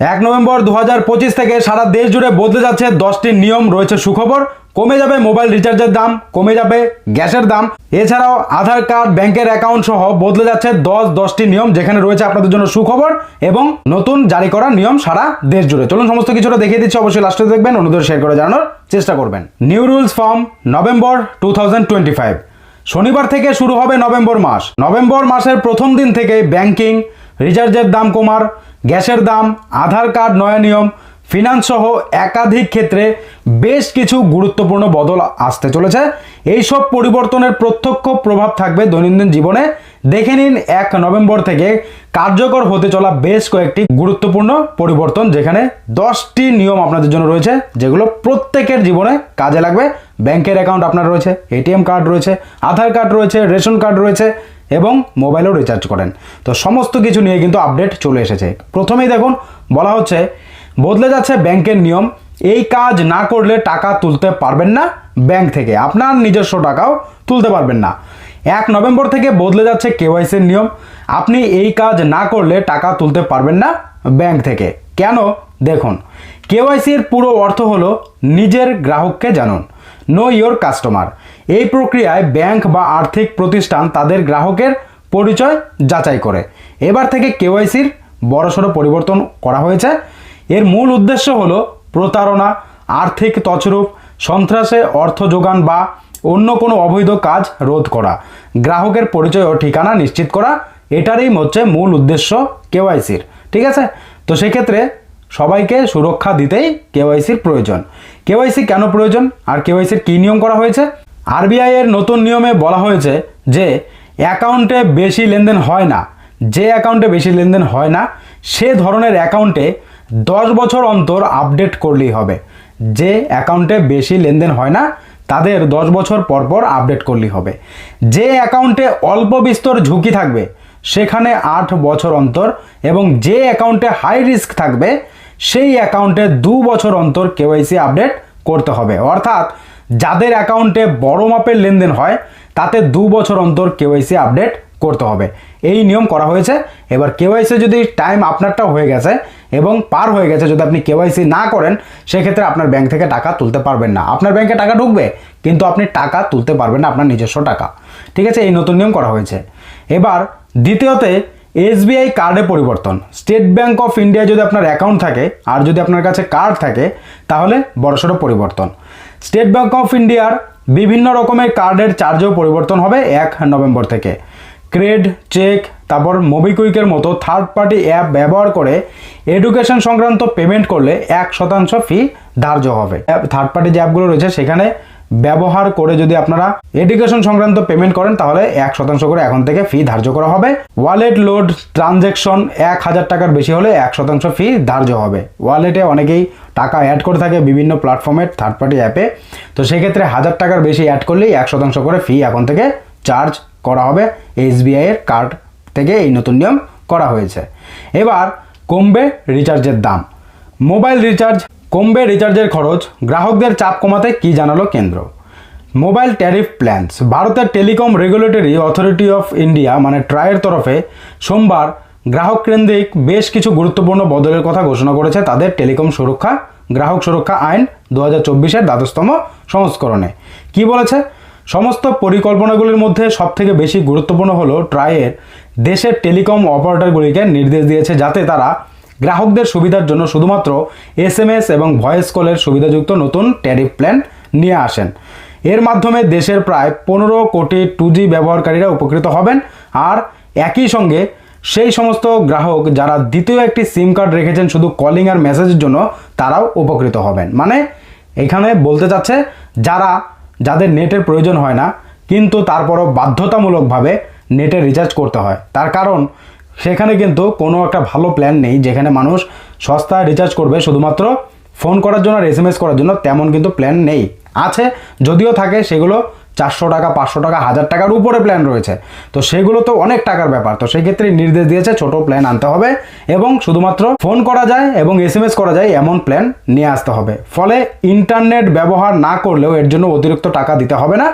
এক নভেম্বর দু হাজার পঁচিশ থেকে সারা দেশ জুড়ে বদলে যাচ্ছে দশটি নিয়ম রয়েছে সুখবর। কমে যাবে মোবাইল রিচার্জের দাম, কমে যাবে গ্যাসের দাম। এছাড়াও আধার কার্ড, ব্যাংকের অ্যাকাউন্ট সহ বদলে যাচ্ছে দশ দশটি নিয়ম যেখানে রয়েছে আপনাদের জন্য সুখবর এবং নতুন জারি করা নিয়ম সারা দেশ জুড়ে। চলুন সমস্ত কিছুটা দেখিয়ে দিচ্ছি, অবশ্যই লাস্টে দেখবেন অনুদের শেয়ার করে জানানোর চেষ্টা করবেন। New rules from November two শনিবার থেকে শুরু হবে নভেম্বর মাস। নভেম্বর মাসের প্রথম দিন থেকে ব্যাংকিং রিচার্জের দাম কমার। গ্যাসের দাম, আধার কার্ড, নয়া নিয়ম ফিনান্স সহ একাধিক ক্ষেত্রে বেশ কিছু গুরুত্বপূর্ণ বদল আসতে চলেছে। এইসব পরিবর্তনের প্রত্যক্ষ প্রভাব থাকবে দৈনন্দিন জীবনে। দেখে নিন, এক নভেম্বর থেকে কার্যকর হতে চলা বেশ কয়েকটি গুরুত্বপূর্ণ পরিবর্তন, যেখানে দশটি নিয়ম আপনাদের জন্য রয়েছে, যেগুলো প্রত্যেকের জীবনে কাজে লাগবে। ব্যাংকের অ্যাকাউন্ট আপনার রয়েছে, এটিএম কার্ড রয়েছে, আধার কার্ড রয়েছে, রেশন কার্ড রয়েছে, এবং মোবাইলও রিচার্জ করেন। তো সমস্ত কিছু নিয়ে কিন্তু আপডেট চলে এসেছে। প্রথমেই দেখুন, বলা হচ্ছে, বদলে যাচ্ছে ব্যাংকের নিয়ম। এই কাজ না করলে টাকা তুলতে পারবেন না ব্যাংক থেকে। আপনার নিজস্ব টাকাও তুলতে পারবেন না। এক নভেম্বর থেকে বদলে যাচ্ছে কেওয়াইসির নিয়ম। আপনি এই কাজ না করলে টাকা তুলতে পারবেন না ব্যাংক থেকে। কেন? দেখুন কেওয়াইসির পুরো অর্থ হলো নিজের গ্রাহককে জানুন নো ইয়োর কাস্টমার এই প্রক্রিয়ায় ব্যাংক বা আর্থিক প্রতিষ্ঠান তাদের গ্রাহকের পরিচয় যাচাই করে। এবার থেকে কেওয়াইসির বড়সড় পরিবর্তন করা হয়েছে। এর মূল উদ্দেশ্য হলো প্রতারণা, আর্থিক তছরূপ, সন্ত্রাসে অর্থ যোগান বা অন্য কোনো অবৈধ কাজ রোধ করা। গ্রাহকের পরিচয় ও ঠিকানা নিশ্চিত করা, এটারই হচ্ছে মূল উদ্দেশ্য কেওয়াইসির, ঠিক আছে? তো সেক্ষেত্রে সবাইকে সুরক্ষা দিতেই কেওয়াইসির প্রয়োজন। কেওয়াইসি কেন প্রয়োজন? আর কেওয়াইসির কী নিয়ম করা হয়েছে? আরবিআই এর নতুন নিয়মে বলা হয়েছে যে, অ্যাকাউন্টে বেশি লেনদেন হয় না। যে অ্যাকাউন্টে বেশি লেনদেন হয় না, সে ধরনের অ্যাকাউন্টে দশ বছর অন্তর আপডেট করলেই হবে। যে অ্যাকাউন্টে বেশি লেনদেন হয় না তাদের দশ বছর পর পর আপডেট করলেই হবে। যে অ্যাকাউন্টে অল্প বিস্তর ঝুঁকি থাকবে, সেখানে আট বছর অন্তর এবং যে অ্যাকাউন্টে হাই রিস্ক থাকবে, সেই অ্যাকাউন্টে দু বছর অন্তর কেওয়াইসি আপডেট করতে হবে। অর্থাৎ যাদের অ্যাকাউন্টে বড় মাপের লেনদেন হয়, তাতে দু বছর অন্তর কেওয়াইসি আপডেট করতে হবে। এই নিয়ম করা হয়েছে। এবার কেওয়াইসি যদি টাইম আপনারটা হয়ে গেছে এবং পার হয়ে গেছে, যদি আপনি কেওয়াইসি না করেন, সেক্ষেত্রে আপনার ব্যাংক থেকে টাকা তুলতে পারবেন না। আপনার ব্যাংকে টাকা ঢুকবে, কিন্তু আপনি টাকা তুলতে পারবেন না আপনার নিজস্ব টাকা। ঠিক আছে? এই নতুন নিয়ম করা হয়েছে। এবার দ্বিতীয়তে এসবিআই কার্ডে পরিবর্তন। স্টেট ব্যাংক অফ ইন্ডিয়া যদি আপনার অ্যাকাউন্ট থাকে, আর যদি আপনার কাছে কার্ড থাকে, তাহলে বড়সড় পরিবর্তন। স্টেট ব্যাংক অফ ইন্ডিয়ার বিভিন্ন রকমের কার্ডের চার্জেও পরিবর্তন হবে এক নভেম্বর থেকে। ক্রেড চেক, তারপর মোবিকুইকের মতো থার্ড পার্টি অ্যাপ ব্যবহার করে এডুকেশন সংক্রান্ত পেমেন্ট করলে এক শতাংশ ফি ধার্য হবে। থার্ড পার্টি যে অ্যাপগুলো রয়েছে, সেখানে ব্যবহার করে যদি আপনারা এডুকেশন সংক্রান্ত পেমেন্ট করেন, তাহলে এক শতাংশ করে এখন থেকে ফি ধার্য করা হবে। ওয়ালেট লোড ট্রানজ্যাকশন এক হাজার টাকার বেশি হলে এক শতাংশ ফি ধার্য হবে। ওয়ালেটে অনেকেই টাকা অ্যাড করে থাকে বিভিন্ন প্ল্যাটফর্মের থার্ড পার্টি অ্যাপে তো সেক্ষেত্রে হাজার টাকার বেশি অ্যাড করলেই এক শতাংশ করে ফি এখন থেকে চার্জ করা হবে এসবিআই এর কার্ড থেকে এই নতুন নিয়ম করা হয়েছে। এবার কমবে রিচার্জের দাম। মোবাইল রিচার্জ কমবে রিচার্জের খরচ। গ্রাহকদের চাপ কমাতে কি জানালো কেন্দ্র? Mobile tariff plans. ভারতের telecom regulatory authority of India মানে ট্রায়ের তরফে সোমবার গ্রাহক কেন্দ্রিক বেশ কিছু গুরুত্বপূর্ণ বদলের কথা ঘোষণা করেছে তাদের টেলিকম সুরক্ষা, গ্রাহক সুরক্ষা আইন দু হাজার চব্বিশের দ্বাদশতম সংস্করণে। কি বলেছে? সমস্ত পরিকল্পনাগুলির মধ্যে সবথেকে বেশি গুরুত্বপূর্ণ হলো ট্রায়ের দেশের টেলিকম অপারেটরগুলিকে নির্দেশ দিয়েছে যাতে তারা গ্রাহকদের সুবিধার জন্য শুধুমাত্র এসএমএস এবং ভয়েস কলের সুবিধাযুক্ত নতুন ট্যারিফ প্ল্যান নিয়ে আসেন। এর মাধ্যমে দেশের প্রায় পনেরো কোটি টু জি ব্যবহারকারীরা উপকৃত হবেন আর একই সঙ্গে সেই সমস্ত গ্রাহক যারা দ্বিতীয় একটি সিম কার্ড রেখেছেন শুধু কলিং আর মেসেজের জন্য তারাও উপকৃত হবেন। মানে এখানে বলতে চাচ্ছে যারা যাদের নেটের প্রয়োজন হয় না, কিন্তু তারপরও বাধ্যতামূলকভাবে নেটের রিচার্জ করতে হয়। তার কারণ, সেখানে কিন্তু কোনো একটা ভালো প্ল্যান নেই, যেখানে মানুষ সস্তায় রিচার্জ করবে শুধুমাত্র ফোন করার জন্য আর এস করার জন্য তেমন কিন্তু প্ল্যান নেই। আছে, যদিও থাকে, সেগুলো চারশো টাকা, পাঁচশো টাকা, হাজার টাকার উপরে প্ল্যান রয়েছে। তো সেগুলো তো অনেক টাকার ব্যাপার। তো সেক্ষেত্রে নির্দেশ দিয়েছে, ছোট প্ল্যান আনতে হবে এবং শুধুমাত্র ফোন করা যায় এবং এস করা যায় এমন প্ল্যান নিয়ে আসতে হবে। ফলে ইন্টারনেট ব্যবহার না করলেও এর জন্য অতিরিক্ত টাকা দিতে হবে না।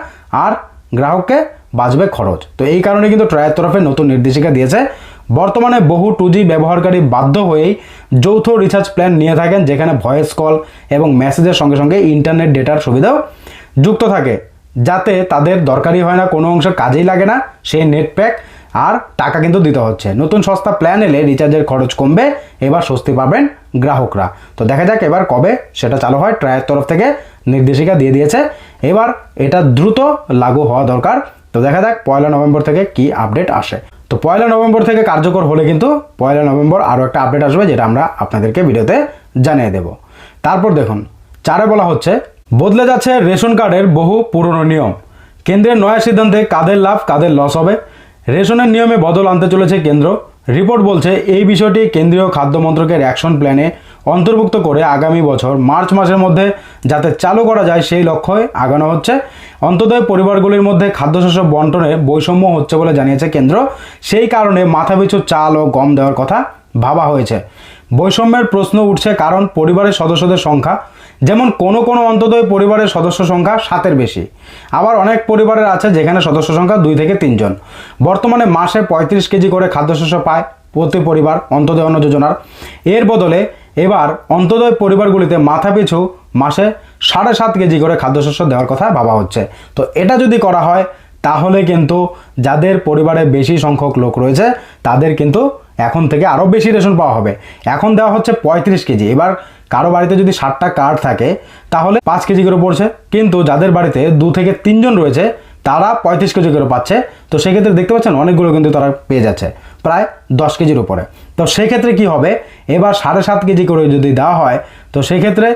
আর গ্রাহককে বাঁচবে খরচ। তো এই কারণে কিন্তু ট্রায়ের তরফে নতুন নির্দেশিকা দিয়েছে। বর্তমানে বহু টু ব্যবহারকারী বাধ্য হয়েই যৌথ রিচার্জ প্ল্যান নিয়ে থাকেন, যেখানে ভয়েস কল এবং মেসেজের সঙ্গে সঙ্গে ইন্টারনেট ডেটার সুবিধাও যুক্ত থাকে। যাতে তাদের দরকারই হয় না, কোনো অংশ কাজেই লাগে না, সেই নেট প্যাক আর টাকা কিন্তু দিতে হচ্ছে। নতুন সস্তা প্ল্যান এলে রিচার্জের খরচ কমবে, এবার স্বস্তি পাবেন গ্রাহকরা। তো দেখা যাক এবার কবে সেটা চালু হয় ট্রায়ের তরফ থেকে নির্দেশিকা দিয়ে দিয়েছে। এবার এটা দ্রুত লাগু হওয়া দরকার। তো দেখা যাক পয়লা নভেম্বর থেকে কি আপডেট আসে। তো পয়লা নভেম্বর থেকে কার্যকর হলে কিন্তু পয়লা নভেম্বর আরও একটা আপডেট আসবে যেটা আমরা আপনাদেরকে ভিডিওতে জানিয়ে দেব। তারপর দেখুন, চারে বলা হচ্ছে, বদলে যাচ্ছে রেশন কার্ডের বহু পুরনো নিয়ম। কেন্দ্রের নয়া সিদ্ধান্তে কাদের লাভ, কাদের লস হবে? রেশনের নিয়মে বদল আনতে চলেছে কেন্দ্র। রিপোর্ট বলছে, এই বিষয়টি কেন্দ্রীয় খাদ্য মন্ত্রকের অ্যাকশন প্ল্যানে অন্তর্ভুক্ত করে আগামী বছর মার্চ মাসের মধ্যে যাতে চালু করা যায় সেই লক্ষ্যে আগানো হচ্ছে। অন্তদয় পরিবারগুলির মধ্যে খাদ্যশস্য বন্টনে বৈষম্য হচ্ছে বলে জানিয়েছে কেন্দ্র। সেই কারণে মাথাপিছু চাল ও গম দেওয়ার কথা ভাবা হয়েছে। বৈষম্যের প্রশ্ন উঠছে কারণ পরিবারের সদস্যদের সংখ্যা, যেমন কোনো কোনো অন্তদয় পরিবারের সদস্য সংখ্যা সাতের বেশি। আবার অনেক পরিবারের আছে যেখানে সদস্য সংখ্যা দুই থেকে তিনজন। বর্তমানে মাসে পঁয়ত্রিশ কেজি করে খাদ্যশস্য পায় প্রতি পরিবার অন্তদয় অন্ন যোজনার। এর বদলে এবার অন্তদয় পরিবারগুলিতে মাথাপিছু মাসে সাড়ে সাত কেজি করে খাদ্যশস্য দেওয়ার কথা ভাবা হচ্ছে। তো এটা যদি করা হয়, তাহলে কিন্তু যাদের পরিবারে বেশি সংখ্যক লোক রয়েছে, তাদের কিন্তু এখন থেকে আরও বেশি রেশন পাওয়া হবে। এখন দেওয়া হচ্ছে পঁয়ত্রিশ কেজি। এবার কারও বাড়িতে যদি ষাটটা কার্ড থাকে, তাহলে পাঁচ কেজি করে পড়ছে। কিন্তু যাদের বাড়িতে দু থেকে তিনজন রয়েছে তারা পঁয়ত্রিশ কেজি করে পাচ্ছে। তো সেক্ষেত্রে দেখতে পাচ্ছেন অনেকগুলো কিন্তু তারা পেয়ে যাচ্ছে, প্রায় দশ কেজির উপরে। তো সেক্ষেত্রে কি হবে? এবার সাড়ে সাত কেজি করে যদি দেওয়া হয়, তো সেক্ষেত্রে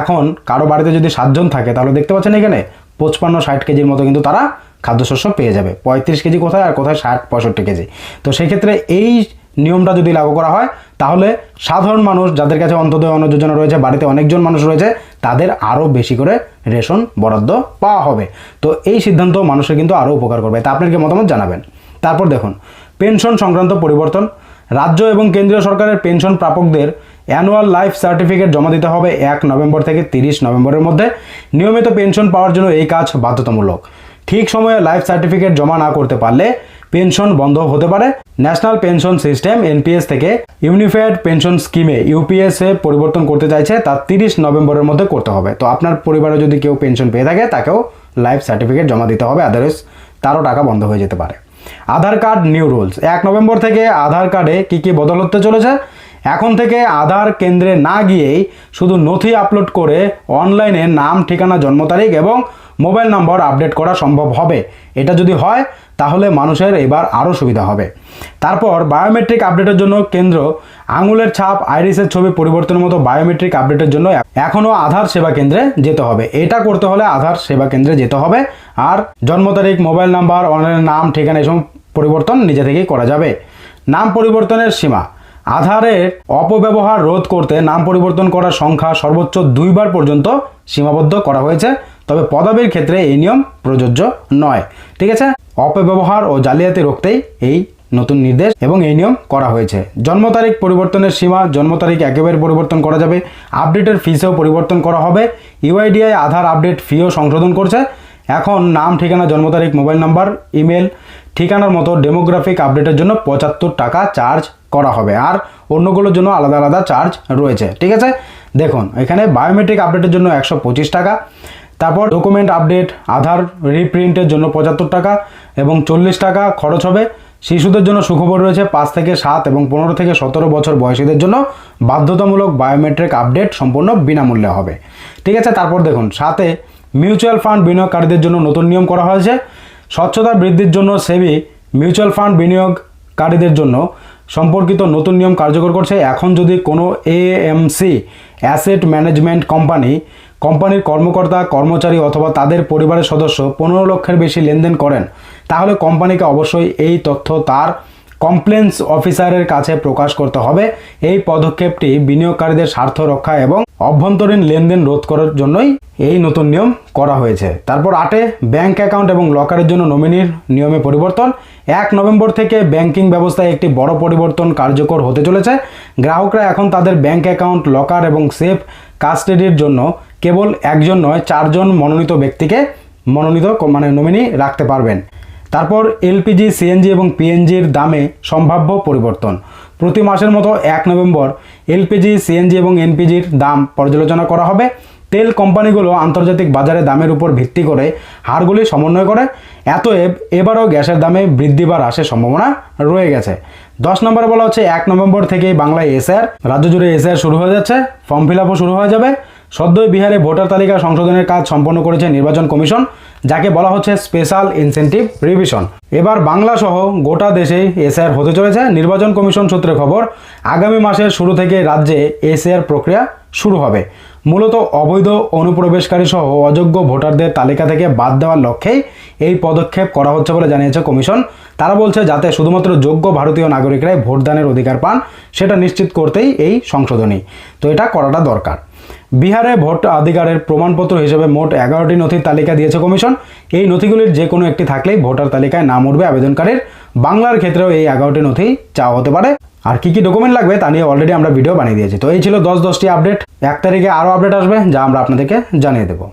এখন কারও বাড়িতে যদি সাতজন থাকে, তাহলে দেখতে পাচ্ছেন এখানে পঁচপান্ন, ষাট কেজির মতো কিন্তু তারা খাদ্যশস্য পেয়ে যাবে। পঁয়ত্রিশ কেজি কোথায় আর কোথায় ষাট, পঁয়ষট্টি কেজি? তো সেক্ষেত্রে এই নিয়মটা যদি লাগু করা হয়, তাহলে সাধারণ মানুষ যাদের কাছে অন্তদয় অন্ন যোজনা রয়েছে, বাড়িতে অনেকজন মানুষ রয়েছে, তাদের আরও বেশি করে রেশন বরাদ্দ পাওয়া হবে। তো এই সিদ্ধান্ত মানুষের কিন্তু আরও উপকার করবে। তা আপনার কি মতামত জানাবেন? তারপর দেখুন, পেনশন সংক্রান্ত পরিবর্তন। রাজ্য এবং কেন্দ্রীয় সরকারের পেনশন প্রাপকদের অ্যানুয়াল লাইফ সার্টিফিকেট জমা দিতে হবে এক নভেম্বর থেকে তিরিশ নভেম্বরের মধ্যে। নিয়মিত পেনশন পাওয়ার জন্য এই কাজ বাধ্যতামূলক। ঠিক সময়ে লাইফ সার্টিফিকেট জমা না করতে পারলে পেনশন বন্ধ হতে পারে। ন্যাশনাল পেনশন সিস্টেম, এনপিএস থেকে ইউনিফাইড পেনশন স্কিমে ইউপিএস এ পরিবর্তন করতে চাইছে, তা তিরিশ নভেম্বরের মধ্যে করতে হবে। তো আপনার পরিবারে যদি কেউ পেনশন পেয়ে থাকে, তাকেও লাইফ সার্টিফিকেট জমা দিতে হবে। আদারওয়াইজ তারও টাকা বন্ধ হয়ে যেতে পারে। Aadhaar card, new rules. এক নভেম্বর থেকে আধার কার্ডে কী কী বদল হতে চলেছে? এখন থেকে আধার কেন্দ্রে না গিয়েই শুধু নথি আপলোড করে অনলাইনে নাম, ঠিকানা, জন্ম তারিখ এবং মোবাইল নম্বর আপডেট করা সম্ভব হবে। এটা যদি হয়, তাহলে মানুষের এবার আরও সুবিধা হবে। তারপর বায়োমেট্রিক আপডেটের জন্য কেন্দ্র, আঙুলের ছাপ, আইরিসের ছবি পরিবর্তনের মতো বায়োমেট্রিক আপডেটের জন্য এখনও আধার সেবা কেন্দ্রে যেতে হবে। এটা করতে হলে আধার সেবা কেন্দ্রে যেতে হবে। আর জন্ম তারিখ, মোবাইল নাম্বার, অনলাইনের নাম, ঠিকানা এসব পরিবর্তন নিজে থেকেই করা যাবে। নাম পরিবর্তনের সীমা। আধারের অপব্যবহার রোধ করতে নাম পরিবর্তন করার সংখ্যা সর্বোচ্চ দুইবার পর্যন্ত সীমাবদ্ধ করা হয়েছে। তবে পদবীর ক্ষেত্রে এই নিয়ম প্রযোজ্য নয়। ঠিক আছে? অপব্যবহার ও জালিয়াতি রুখতেই এই নতুন নির্দেশ এবং এই নিয়ম করা হয়েছে। জন্ম তারিখ পরিবর্তনের সীমা, জন্ম তারিখ একেবারে পরিবর্তন করা যাবে। আপডেটের ফিসেও পরিবর্তন করা হবে। ইউআইডিআই আধার আপডেট ফিও সংশোধন করছে। এখন নাম, ঠিকানা, জন্ম তারিখ, মোবাইল নাম্বার, ইমেল, ঠিকানার মতো ডেমোগ্রাফিক আপডেটের জন্য পঁচাত্তর টাকা চার্জ করা হবে। আর অন্যগুলোর জন্য আলাদা আলাদা চার্জ রয়েছে। ঠিক আছে? দেখুন, এখানে বায়োমেট্রিক আপডেটের জন্য একশো পঁচিশ টাকা। তারপর ডকুমেন্ট আপডেট আধার রিপ্রিন্টের জন্য পঁচাত্তর টাকা এবং চল্লিশ টাকা খরচ হবে। শিশুদের জন্য সুখবর রয়েছে পাঁচ থেকে সাত এবং পনেরো থেকে সতেরো বছর বয়সীদের জন্য বাধ্যতামূলক বায়োমেট্রিক আপডেট সম্পূর্ণ বিনামূল্যে হবে। ঠিক আছে, তারপর দেখুন, সাথে মিউচুয়াল ফান্ড বিনিয়োগকারীদের জন্য নতুন নিয়ম করা হয়েছে। স্বচ্ছতা বৃদ্ধির জন্য সেবি মিউচুয়াল ফান্ড বিনিয়োগকারীদের জন্য সম্পর্কিত নতুন নিয়ম কার্যকর করছে। এখন যদি কোনো এএমসি অ্যাসেট ম্যানেজমেন্ট কোম্পানি কোম্পানির কর্মকর্তা, কর্মচারী অথবা তাদের পরিবারের সদস্য পনেরো লক্ষের বেশি লেনদেন করেন। তাহলে কোম্পানিকে অবশ্যই এই তথ্য তার কমপ্লেন্স অফিসারের কাছে প্রকাশ করতে হবে। এই পদক্ষেপটি বিনিয়োগকারীদের স্বার্থ রক্ষা এবং অভ্যন্তরীণ লেনদেন রোধ করার জন্যই এই নতুন নিয়ম করা হয়েছে। তারপর আটে ব্যাংক অ্যাকাউন্ট এবং লকারের জন্য নমিনির নিয়মে পরিবর্তন। এক নভেম্বর থেকে ব্যাংকিং ব্যবস্থায় একটি বড় পরিবর্তন কার্যকর হতে চলেছে। গ্রাহকরা এখন তাদের ব্যাংক অ্যাকাউন্ট লকার এবং সেফ কাস্টাডির জন্য কেবল একজন নয়, চারজন মনোনীত ব্যক্তিকে মনোনীত মানে নমিনি রাখতে পারবেন। তারপর এলপিজি, সিএনজি এবং পিএনজির দামে সম্ভাব্য পরিবর্তন। প্রতি মাসের মতো এক নভেম্বর এলপিজি, সিএনজি এবং এনপিজির দাম পর্যালোচনা করা হবে। তেল কোম্পানিগুলো আন্তর্জাতিক বাজারে দামের উপর ভিত্তি করে হারগুলি সমন্বয় করে। এতএব এবারও গ্যাসের দামে বৃদ্ধি বা হ্রাসের সম্ভাবনা রয়ে গেছে। দশ নম্বরে বলা হচ্ছে, এক নভেম্বর থেকেই বাংলায় এসআর রাজ্য জুড়ে এসআর শুরু হয়ে যাচ্ছে, ফর্ম ফিল শুরু হয়ে যাবে। সদ্যই বিহারে ভোটার তালিকা সংশোধনের কাজ সম্পন্ন করেছে নির্বাচন কমিশন, যাকে বলা হচ্ছে স্পেশাল ইনসেন্টিভ রিভিশন। এবার বাংলা সহ গোটা দেশেই এসআর হতে চলেছে। নির্বাচন কমিশন সূত্রে খবর, আগামী মাসের শুরু থেকে রাজ্যে এসআর প্রক্রিয়া শুরু হবে। মূলত অবৈধ অনুপ্রবেশকারী সহ অযোগ্য ভোটারদের তালিকা থেকে বাদ দেওয়ার লক্ষ্যেই এই পদক্ষেপ করা হচ্ছে বলে জানিয়েছে কমিশন। তারা বলছে, যাতে শুধুমাত্র যোগ্য ভারতীয় নাগরিকরাই ভোটদানের অধিকার পান, সেটা নিশ্চিত করতেই এই সংশোধনী। তো এটা করাটা দরকার। বিহারে ভোট আধিকারের প্রমাণপত্র হিসেবে মোট এগারোটি নথির তালিকা দিয়েছে কমিশন। এই নথিগুলির যে কোনো একটি থাকলেই ভোটার তালিকায় নাম উঠবে আবেদনকারীর। বাংলার ক্ষেত্রেও এই এগারোটি নথি চাওয়া হতে পারে। আর কি কি ডকুমেন্ট লাগবে তা নিয়ে অলরেডি আমরা ভিডিও বানিয়ে দিয়েছি। তো এই ছিল দশ দশটি আপডেট এক তারিখে আরও আপডেট আসবে, যা আমরা আপনাদেরকে জানিয়ে দেবো।